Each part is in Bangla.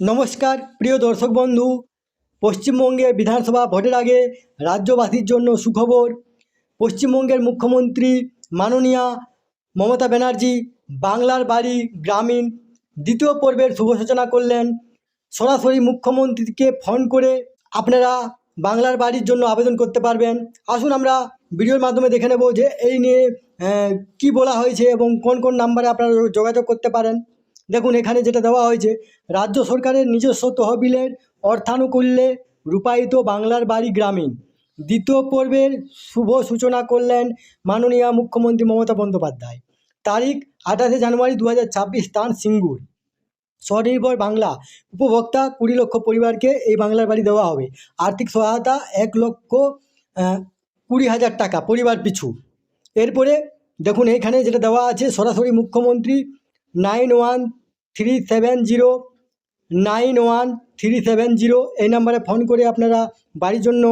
নমস্কার, প্রিয় দর্শক বন্ধু। পশ্চিমবঙ্গে বিধানসভা ভোটের আগে রাজ্যবাসীর জন্য সুখবর। পশ্চিমবঙ্গের মুখ্যমন্ত্রী মাননীয়া মমতা ব্যানার্জি বাংলার বাড়ি গ্রামীণ দ্বিতীয় পর্বের শুভ সূচনা করলেন। সরাসরি মুখ্যমন্ত্রীকে ফোন করে আপনারা বাংলার বাড়ির জন্য আবেদন করতে পারবেন। আসুন আমরা ভিডিওর মাধ্যমে দেখে নেব যে এই নিয়ে কি বলা হয়েছে এবং কোন কোন নাম্বারে আপনারা যোগাযোগ করতে পারেন। দেখুন, এখানে যেটা দেওয়া হয়েছে, রাজ্য সরকারের নিজস্ব তহবিলের অর্থানুকূল্যে রূপায়িত বাংলার বাড়ি গ্রামীণ। দ্বিতীয় পর্বের শুভ সূচনা করলেন মাননীয় মুখ্যমন্ত্রী মমতা বন্দ্যোপাধ্যায়। তারিখ, আঠাশে জানুয়ারি দু হাজার ছাব্বিশ স্থান সিঙ্গুর। স্বনির্ভর বাংলা উপভোক্তা কুড়ি লক্ষ পরিবারকে এই বাংলার বাড়ি দেওয়া হবে। আর্থিক সহায়তা এক লক্ষ কুড়ি হাজার টাকা, পরিবার পিছু। এরপরে দেখুন, এখানে যেটা দেওয়া আছে, সরাসরি মুখ্যমন্ত্রী nine one three seven zero, nine one three seven zero এই নাম্বারে ফোন করে আপনারা বাড়ির জন্য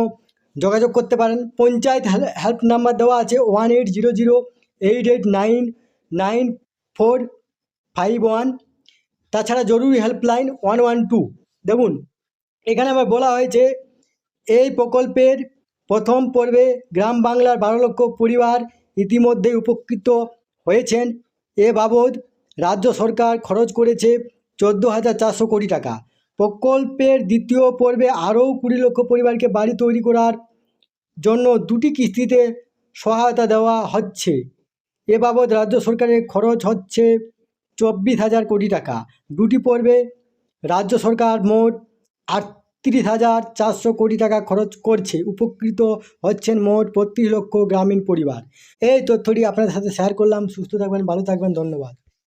যোগাযোগ করতে পারেন। পঞ্চায়েত হেল্প নাম্বার দেওয়া আছে one eight zero zero, eight eight nine nine four five one. তাছাড়া জরুরি হেল্পলাইন ওয়ান ওয়ান টু। দেখুন, এখানে আবার বলা হয়েছে, এই প্রকল্পের প্রথম পর্বে গ্রাম বাংলার বারো লক্ষ পরিবার ইতিমধ্যে উপকৃত হয়েছেন। এ বাবদ রাজ্য সরকার খরচ করেছে চোদ্দ হাজার চারশো কোটি টাকা। প্রকল্পের দ্বিতীয় পর্বে আরও কুড়ি লক্ষ পরিবারকে বাড়ি তৈরি করার জন্য দুটি কিস্তিতে সহায়তা দেওয়া হচ্ছে। এ বাবদ রাজ্য সরকারের খরচ হচ্ছে চব্বিশ হাজার কোটি টাকা। দুটি পর্বে রাজ্য সরকার মোট আটত্রিশ হাজার চারশো কোটি টাকা খরচ করছে। উপকৃত হচ্ছেন মোট বত্রিশ লক্ষ গ্রামীণ পরিবার। এই তথ্যটি আপনাদের সাথে শেয়ার করলাম। সুস্থ থাকবেন, ভালো থাকবেন, ধন্যবাদ।